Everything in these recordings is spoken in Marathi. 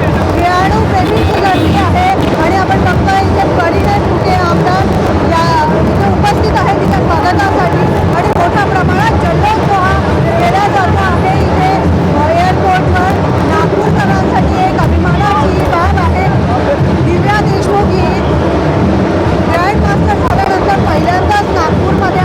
खेळाडू पेटी सुधारली आहे आणि आपण बघतोय इथे परिणाम कुठे आमदार या इथे उपस्थित आहे तिथे स्वागतासाठी. आणि मोठ्या प्रमाणात जल्लोष हा केला जातो आहे इथे एअरपोर्टवर नागपूरकरांसाठी एक अभिमानाची बाब आहे. दिव्या देशमुख ही ग्रँड मास्टर झाल्यानंतर पहिल्यांदाच नागपूरमध्ये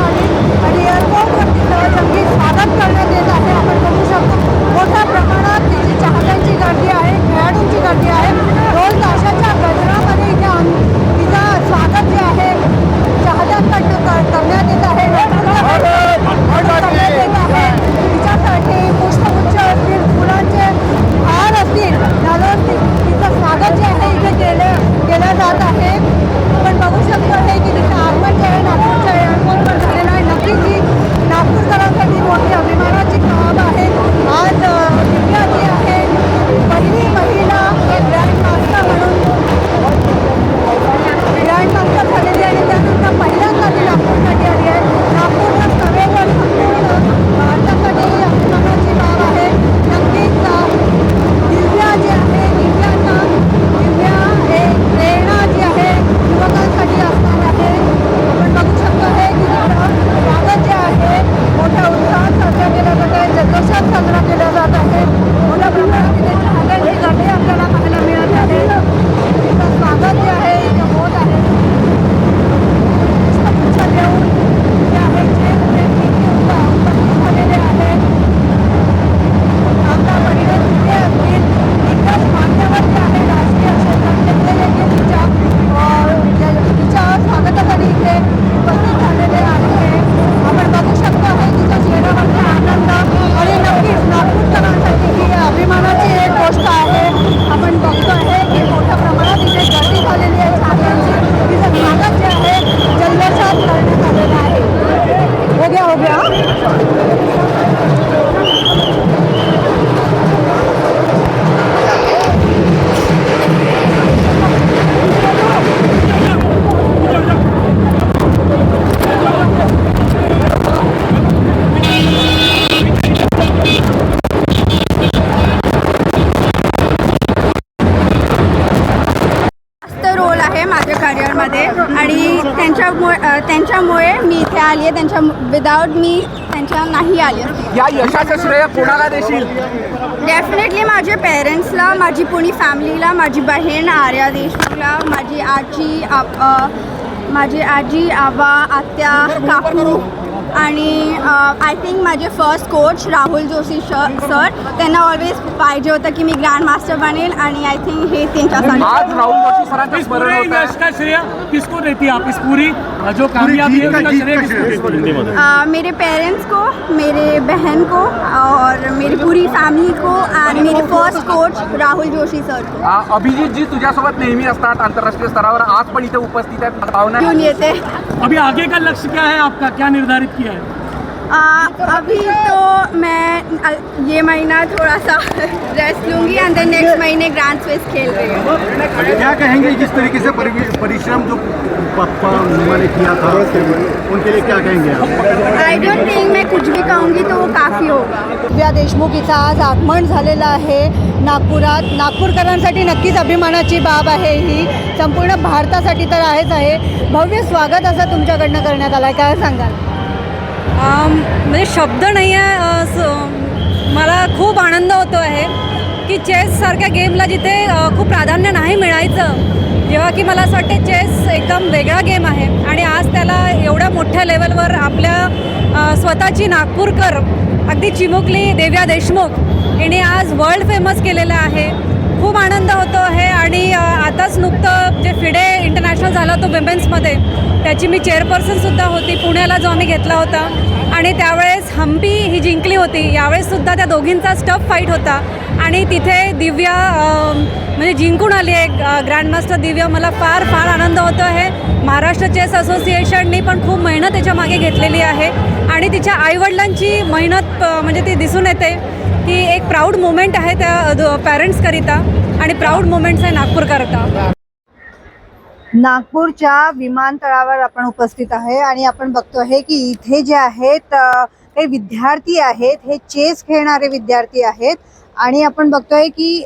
त्यांच्यामुळे मी इथे आली आहे. त्यांच्या विदाऊट मी त्यांच्या नाही आली या यशाचं श्रेय कोणाला देशील? डेफिनेटली माझ्या पेरेंट्सला माझी पुणी फॅमिलीला माझी बहीण आर्या देशमुखला माझी आजी आप अ, माझी आजी आबा आत्या काकू आणि आय थिंक माझे first coach Rahul Joshi sir त्यांना ऑलवेज पाहिजे होतं की मी ग्रँड मास्टर बनेल आणि आय थिंक हे त्यांच्यासाठी आज राहुल जोशी सरांचं इस स्मरण पूरे होत यश का श्रेय? किसको देती आप इस पूरी? अ, जो कामयाबी है उसका श्रेय किसको देती अ, मेरे पेरेंट्स को मेरे बहन को और मेरी पूरी फॅमिली को एंड मेरे first coach Rahul Joshi sir को। अभिजित जी तुझ्यासोबत नेहमी असतात आंतरराष्ट्रीय स्तरावर. आज पण इथे उपस्थित आहेत. घेऊन येते. अभी आगे का लक्ष्य क्या है आपका? क्या निर्धारित किया है आ, अभी तो मैं ये महीना थोड़ा सा रेस्ट लूंगी एंड देन नेक्स्ट महीने ग्रैंड स्विस खेल रही हूँ। क्या कहेंगे जिस तरीके से परि- परिश्रम जो पापा मम्मा ने किया था उनके लिए क्या कहेंगे आप? आई डोंट थिंक मैं कुछ भी कहूँगी तो वो काफ़ी होगा। दिव्या देशमुख हिचं आज आगमन झालेलं आहे. नागपुरात नागपूरकरांसाठी नक्कीच अभिमानाची बाब आहे ही. संपूर्ण भारतासाठी तर आहेच आहे. भव्य स्वागत असं तुमच्याकडनं करण्यात आलं आहे काय सांगाल? म्हणजे शब्द नाही आहे स- मला खूप आनंद होतो आहे की चेससारख्या गेमला जिथे खूप प्राधान्य नाही मिळायचं जेव्हा की मला असं वाटते चेस एकदम वेगळा गेम आहे. आणि आज त्याला एवढ्या मोठ्या लेवलवर आपल्या स्वतःची नागपूरकर अगदी चिमुकली देव्या देशमुख हिने आज वर्ल्ड फेमस केलेलं आहे. खूप आनंद होतो आहे आणि आताच नुकतं जे फिडे इंटरनॅशनल झालं तो विमेन्समध्ये त्याची मी चेअरपर्सनसुद्धा होती. पुण्याला जो आम्ही घेतला होता. आणि त्यावेळेस हम्पी ही जिंकली होती. यावेळेससुद्धा त्या दोघींचा स्टफ फाईट होता. आणि तिथे दिव्या म्हणजे जिंकून आली आहे ग्रँडमास्टर दिव्या. मला फार फार आनंद होतो आहे महाराष्ट्र चेस असोसिएशननी पण खूप मेहनत त्याच्यामागे घेतलेली आहे. आणि तिच्या आईवडिलांची मेहनत म्हणजे ती दिसून येते. ही एक प्राऊड मुमेंट आहे त्या पॅरेंट्सकरिता आणि प्राऊड मुमेंट्स आहे नागपूरकरता नागपूरच्या विमानतळावर आपण उपस्थित आहे आणि आपण बघतो आहे की इथे जे आहेत हे विद्यार्थी आहेत हे चेस खेळणारे विद्यार्थी आहेत आणि आपण बघतोय की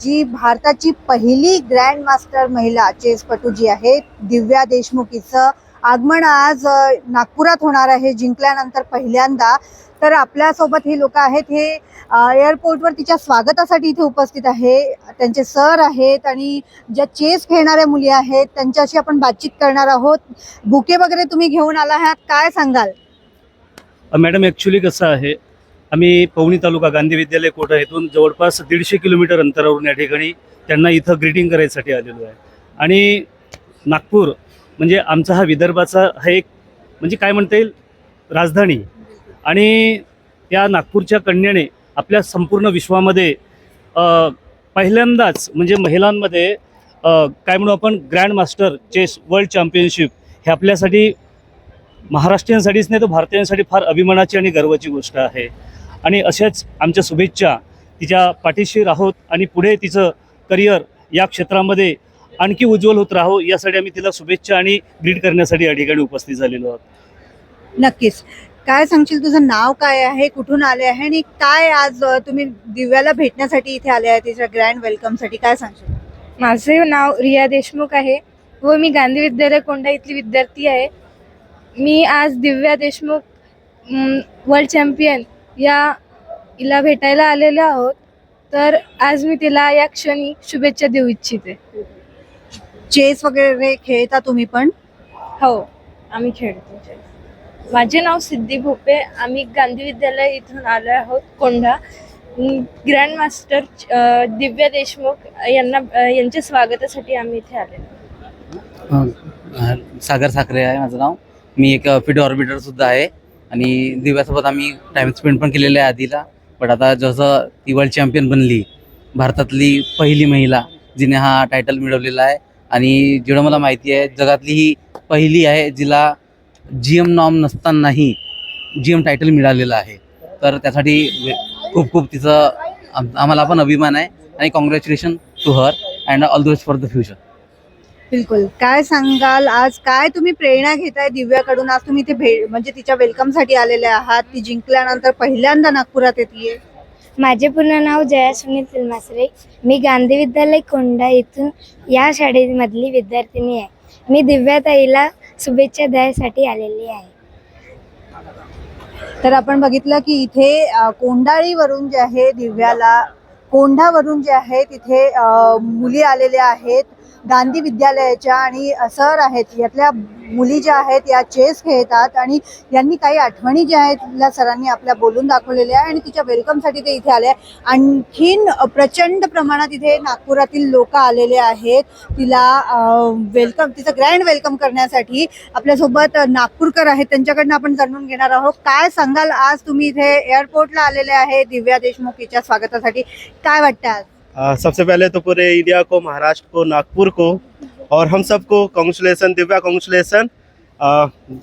जी भारताची पहिली ग्रँड मास्टर महिला चेसपटू जी आहे दिव्या देशमुख हिचं आगमन आज नागपुरात होणार आहे जिंकल्यानंतर पहिल्यांदा. तर आपल्यासोबत ही लोक आहेत हे एअरपोर्टवर तिच्या स्वागतासाठी इथे उपस्थित आहे. त्यांचे सर आहेत आणि ज्या चेस खेळणाऱ्या मुली आहेत त्यांच्याशी आपण बातचीत करणार आहोत. बुके वगैरे तुम्ही घेऊन आला आहात काय सांगाल? मॅडम ॲक्च्युली कसं आहे आम्ही पवनी तालुका गांधी विद्यालय कोटा येथून जवळपास दीडशे किलोमीटर अंतरावरून या ठिकाणी त्यांना इथं ग्रीटिंग करायसाठी आलेलो आहे. आणि नागपूर म्हणजे आमचा हा विदर्भाचा हा एक म्हणजे काय म्हणता येईल राजधानी. आणि त्या नागपूरच्या कन्येने आपल्या संपूर्ण विश्वामध्ये पहिल्यांदाच म्हणजे महिलांमध्ये काय म्हणू आपण grand master chess world championship हे आपल्यासाठी महाराष्ट्रीयांसाठीच नाही तर भारतीयांसाठी फार अभिमानाची आणि गर्वाची गोष्ट आहे. आणि अशाच आमच्या शुभेच्छा तिच्या पाठीशी राहोत आणि पुढे तिचं करिअर या क्षेत्रामध्ये आणखी उज्ज्वल होत राहो यासाठी आम्ही तिला शुभेच्छा आणि ग्रीट करण्यासाठी या ठिकाणी उपस्थित झालेलो आहोत. नक्कीच. काय सांगशील तुझं नाव काय आहे कुठून आले आहे आणि काय आज तुम्ही दिव्याला भेटण्यासाठी इथे आले आहे तिच्या ग्रँड वेलकमसाठी काय सांगशील? माझे नाव रिया देशमुख आहे व मी गांधी विद्यालय कोंढा इथली विद्यार्थी आहे. मी आज दिव्या देशमुख वर्ल्ड चॅम्पियन या हिला भेटायला आलेले आहोत. तर आज मी तिला या क्षणी शुभेच्छा देऊ इच्छिते. चेस वगैरे खेळता तुम्ही पण? हो आम्ही खेळतो माझे नाव सिद्धी भोपे आम्ही गांधी विद्यालय इथून आलो आहोत कोंढा. ग्रँड मास्टर दिव्या देशमुख यांना अ, यांच्या स्वागतासाठी आम्ही इथे आलेलो अ, सागर साखरे आहे माझं नाव. मी एक फिड ऑर्बिटर सुद्धा आहे. आणि दिव्यासोबत आम्ही टाइम स्पेंड पण केलेलं आहे आधीला. बट आता जसं ती वर्ल्ड चॅम्पियन बनली भारतातली पहिली महिला जिने हा टायटल मिळवलेला आहे आणि जेवढं मला माहिती आहे जगातली ही पहिली आहे जिला जी एम नॉम नसतानाही जी एम टायटल मिळालेलं आहे. तर त्यासाठी खूप खूप तिचं आम्हाला पण अभिमान आहे आणि congratulation to her and all the best for the future बिलकुल. काय सांगाल? आज काय तुम्ही प्रेरणा घेताय दिव्याकडून? आज तुम्ही इथे भेट म्हणजे तिच्या वेलकमसाठी आलेले आहात. ती जिंकल्यानंतर पहिल्यांदा नागपुरात येते माझे पूर्ण नाव जया सुनील तिलमासरे. मी गांधी विद्यालय कोंडा इथून या शाळेमधली विद्यार्थिनी आहे. मी दिव्याताईला शुभेच्छा द्यायसाठी आलेली आहे. तर आपण बघितलं की इथे कोंडाळीवरून जे आहे दिव्याला कोंढावरून जे आहे तिथे मुली आलेल्या आहेत. गांधी विद्यालयाच्या आणि सर आहेत यातल्या मुली ज्या आहेत या चेस खेळतात आणि यांनी काही आठवणी ज्या आहेत या सरांनी आपल्या बोलून दाखवलेल्या आहे आणि तिच्या वेलकमसाठी ते इथे आले आहे. आणखीन प्रचंड प्रमाणात इथे नागपुरातील लोक आलेले आहेत. तिला वेलकम तिचं ग्रँड वेलकम करण्यासाठी आपल्यासोबत नागपूरकर आहेत. त्यांच्याकडनं आपण जाणून घेणार आहोत. काय सांगाल? आज तुम्ही इथे एअरपोर्टला आलेले आहे दिव्या देशमुख हिच्या स्वागतासाठी. काय वाटतं आज? सबसे पहले तो पूरे इंडिया को महाराष्ट्र को नागपुर को और हम सबको कॉन्ग्रेचुलेसन दिव्या कॉन्ग्रेचुलेसन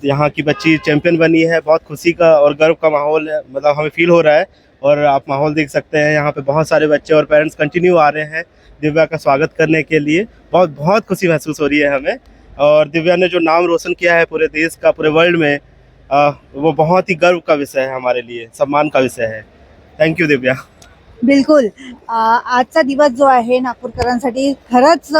यहाँ की बच्ची चैंपियन बनी है बहुत खुशी का और गर्व का माहौल मतलब हमें फील हो रहा है और आप माहौल देख सकते हैं यहाँ पे बहुत सारे बच्चे और पेरेंट्स कंटिन्यू आ रहे हैं दिव्या का स्वागत करने के लिए। बहुत बहुत खुशी महसूस हो रही है हमें और दिव्या ने जो नाम रोशन किया है पूरे देश का पूरे वर्ल्ड में आ, वो बहुत ही गर्व का विषय है हमारे लिए सम्मान का विषय है। Thank you Divya. बिलकुल. आजचा दिवस जो आहे नागपूरकरांसाठी खरंच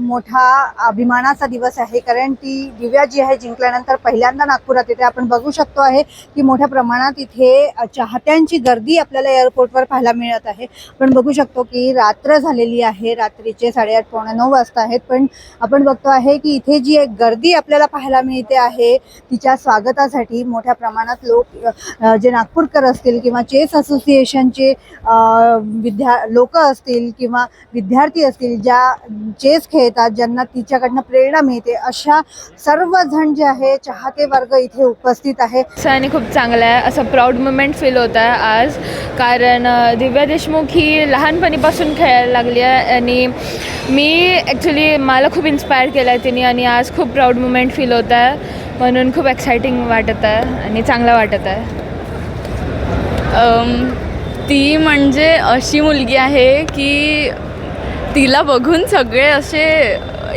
मोठा अभिमानाचा दिवस आहे. कारण ती दिव्या जी आहे जिंकल्यानंतर पहिल्यांदा नागपुरात येते आपण बघू शकतो आहे की मोठ्या प्रमाणात इथे चाहत्यांची गर्दी आपल्याला एअरपोर्टवर पाहायला मिळत आहे. आपण बघू शकतो की रात्र झालेली आहे. रात्रीचे साडेआठ पावणे नऊ वाजता आहेत. पण आपण बघतो आहे की इथे जी एक गर्दी आपल्याला पाहायला मिळते आहे तिच्या स्वागतासाठी मोठ्या प्रमाणात लोक जे नागपूरकर असतील किंवा चेस असोसिएशनचे विद्या लोक असतील किंवा विद्यार्थी असतील ज्या चेस खेळतात ज्यांना तिच्याकडनं प्रेरणा मिळते अशा सर्वजण जे आहे चाहते वर्ग इथे उपस्थित आहे. आणि खूप चांगलं आहे. असं प्राऊड मुमेंट फील होत आहे आज. कारण दिव्या देशमुख ही लहानपणीपासून खेळायला लागली आहे आणि मी ॲक्च्युली मला खूप इन्स्पायर केलं आहे तिने आणि आज खूप प्राऊड मुमेंट फील होत आहे. म्हणून खूप एक्सायटिंग वाटत आहे आणि चांगलं वाटत आहे. ती म्हणजे अशी मुलगी आहे की तिला बघून सगळे असे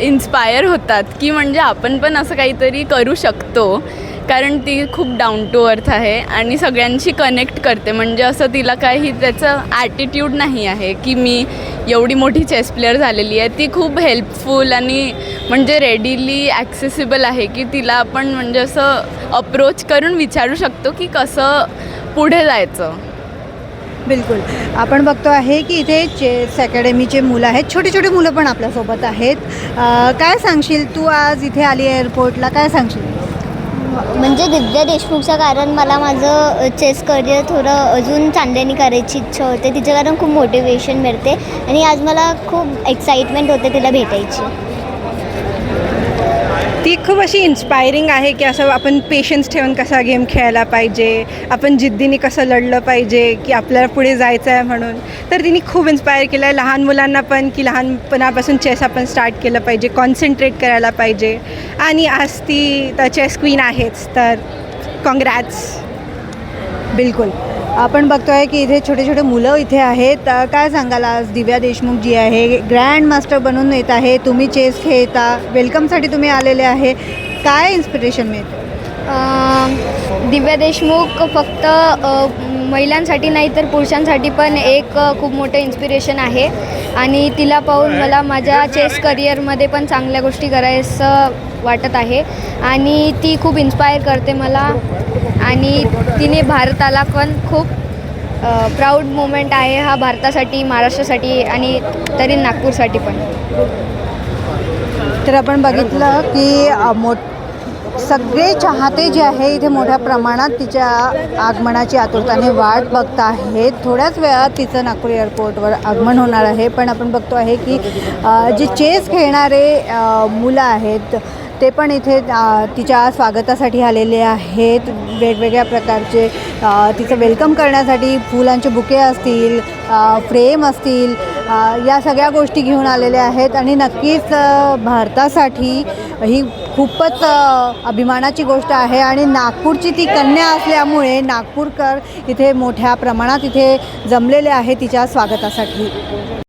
इन्स्पायर होतात की म्हणजे आपण पण असं काहीतरी करू शकतो. कारण ती खूप डाऊन टू अर्थ आहे आणि सगळ्यांशी कनेक्ट करते. म्हणजे असं तिला काही त्याचं ॲटिट्यूड नाही आहे की मी एवढी मोठी चेस प्लेअर झालेली आहे. ती खूप हेल्पफुल आणि म्हणजे रेडीली ॲक्सेसिबल आहे की तिला आपण म्हणजे असं अप्रोच करून विचारू शकतो की कसं पुढे जायचं. बिलकुल. आपण बघतो आहे की इथे चेस अकॅडमीचे मुलं आहेत छोटे छोटे मुलं पण आपल्यासोबत आहेत. काय सांगशील? तू आज इथे आली एअरपोर्टला काय सांगशील? म्हणजे दिव्या देशमुखचं कारण मला माझं चेस करिअर थोडं अजून चांगल्याने करायची इच्छा होते. तिच्या कारण खूप मोटिवेशन मिळते आणि आज मला खूप एक्साइटमेंट होते तिला भेटायची. ती खूप अशी इन्स्पायरिंग आहे की असं आपण पेशन्स ठेवून कसा गेम खेळायला पाहिजे आपण जिद्दीने कसं लढलं पाहिजे की आपल्याला पुढे जायचं आहे म्हणून. तर तिने खूप इन्स्पायर केलं आहे लहान मुलांना पण की लहानपणापासून चेस आपण स्टार्ट केलं पाहिजे कॉन्सन्ट्रेट करायला पाहिजे. आणि आज ती तर चेस क्वीन आहेच तर कॉंग्रॅट्स बिलकुल. आपण बघतोय की इथे छोटे छोटे मुलं इथे आहेत. काय सांगाल आज? दिव्या देशमुख जी आहे ग्रँड मास्टर बनून येत आहे. तुम्ही चेस खेळता. वेलकमसाठी तुम्ही आलेले आहे. काय इन्स्पिरेशन मिळतं? दिव्या देशमुख फक्त महिलांसाठी नाही तर पुरुषांसाठी पण एक खूप मोठं इन्स्पिरेशन आहे. आणि तिला पाहून मला माझ्या चेस करिअरमध्ये पण चांगल्या गोष्टी करायचं वाटत आहे. आणि ती खूप इन्स्पायर करते मला. आणि तिने भारताला पण खूप प्राऊड मोमेंट आहे हा भारतासाठी महाराष्ट्रासाठी आणि तरी नागपूरसाठी पण. तर आपण बघितलं की मोठ सगळे चाहते जे आहे इथे मोठ्या प्रमाणात तिच्या आगमनाची आतुरताने वाट बघत आहेत. थोड्याच वेळात तिचं नागपूर एअरपोर्टवर आगमन होणार आहे. पण आपण बघतो आहे की जे चेस खेळणारे मुलं आहेत ते पण इथे तिच्या स्वागतासाठी आलेले आहेत. वेगवेगळ्या प्रकारचे तिचं वेलकम करण्यासाठी फुलांचे बुके असतील फ्रेम असतील या सगळ्या गोष्टी घेऊन आलेल्या आहेत. आणि नक्कीच भारतासाठी ही खूपच अभिमानाची गोष्ट आहे आणि नागपूरची ती कन्या असल्यामुळे नागपूरकर इथे मोठ्या प्रमाणात इथे जमलेले आहे तिच्या स्वागतासाठी.